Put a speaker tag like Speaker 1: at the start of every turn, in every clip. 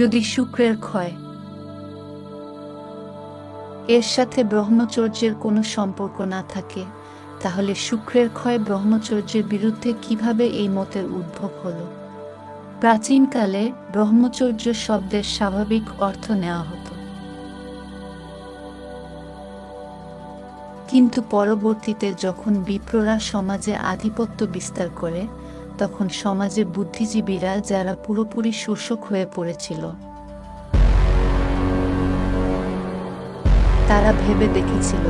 Speaker 1: যদি শুক্রের ক্ষয়, এর সাথে ব্রহ্মচর্যের কোনো সম্পর্ক না থাকে, তাহলে শুক্রের ক্ষয় ব্রহ্মচর্যের বিরুদ্ধে কীভাবে এই মতের উদ্ভব হলো? প্রাচীনকালে ব্রহ্মচর্য শব্দের স্বাভাবিক অর্থ নেওয়া হতো। কিন্তু পরবর্তীতে যখন বিপ্ররা সমাজে আধিপত্য বিস্তার করে তখন সমাজে বুদ্ধিজীবীরা যারা পুরোপুরি শোষক হয়ে পড়েছিল, তারা ভেবে দেখেছিল।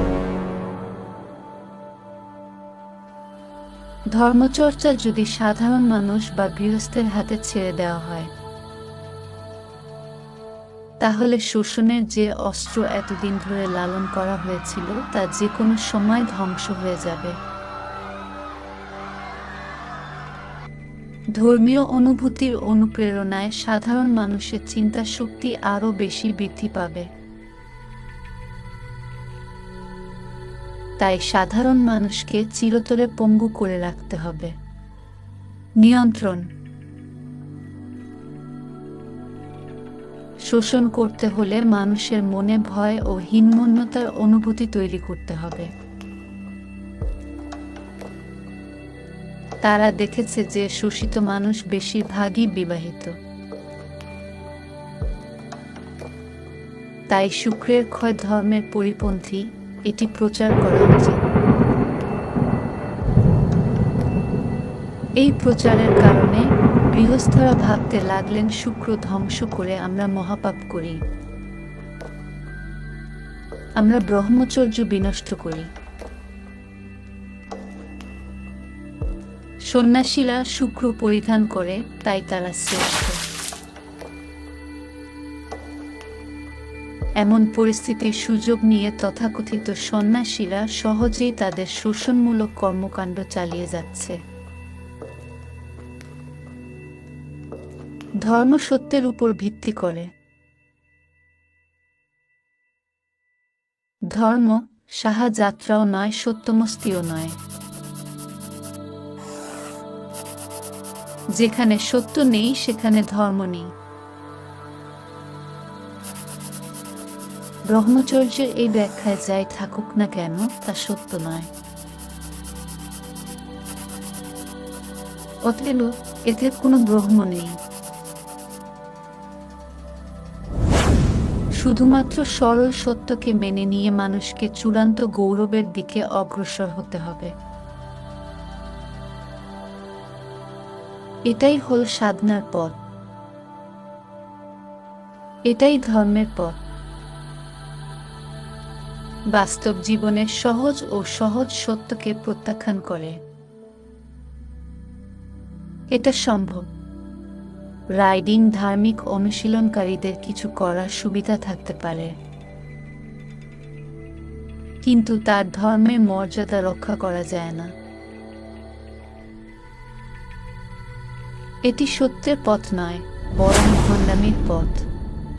Speaker 1: ধর্মচর্চা যদি সাধারণ মানুষ বা গৃহস্থের হাতে ছেড়ে দেওয়া হয়, তাহলে শোষণের যে অস্ত্র এতদিন ধরে লালন করা হয়েছিল, তা যে কোনো সময় ধ্বংস হয়ে যাবে। ধর্মীয় অনুভূতির অনুপ্রেরণায় সাধারণ মানুষের চিন্তা শক্তি আরও বেশি বৃদ্ধি পাবে। তাই সাধারণ মানুষকে চিরতরে পঙ্গু করে রাখতে হবে। নিয়ন্ত্রণ। শোষণ করতে হলে মানুষের মনে ভয় ও হীনমন্যতার অনুভূতি তৈরি করতে হবে। তারা দেখেছে যে শোষিত মানুষ বেশিরভাগই বিবাহিত। তাই শুক্রের ক্ষয় ধর্মের পরিপন্থী এটি প্রচার করা উচিত এই প্রচারের কারণে গৃহস্থরা ভাবতে লাগলেন শুক্র ধ্বংস করে আমরা মহাপাপ করি। আমরা ব্রহ্মচর্য বিনষ্ট করি। সন্ন্যাসীরা শুক্র পরিধান করে, তাই তারা শ্রেষ্ঠ। এমন পরিস্থিতির সুযোগ নিয়ে তথাকথিত সন্ন্যাসীরা সহজেই তাদের শোষণমূলক কর্মকাণ্ড চালিয়ে যাচ্ছে। ধর্ম সত্যের উপর ভিত্তি করে। ধর্ম সাহাযাত্রাও নয়, সত্যমস্তিও নয়। যেখানে সত্য নেই, সেখানে ধর্ম নেই। ব্রহ্মচর্যের এই ব্যাখ্যায় যাই থাকুক না কেন, তা সত্য নয়। অতএব এতে কোনো ব্রহ্ম নেই। শুধুমাত্র সরল সত্যকে মেনে নিয়ে মানুষকে চূড়ান্ত গৌরবের দিকে অগ্রসর হতে হবে। এটাই হল সাধনার পথ। এটাই ধর্মের পথ। বাস্তব জীবনের সহজ ও সহজ সত্যকে প্রত্যাখ্যান করে। এটা সম্ভব। রাইডিং ধার্মিক অনুশীলনকারীদের কিছু করার সুবিধা থাকতে পারে। কিন্তু তার ধর্মের মর্যাদা রক্ষা করা যায় না। এটি সত্যের পথ নয় বরং ভণ্ডামির পথ।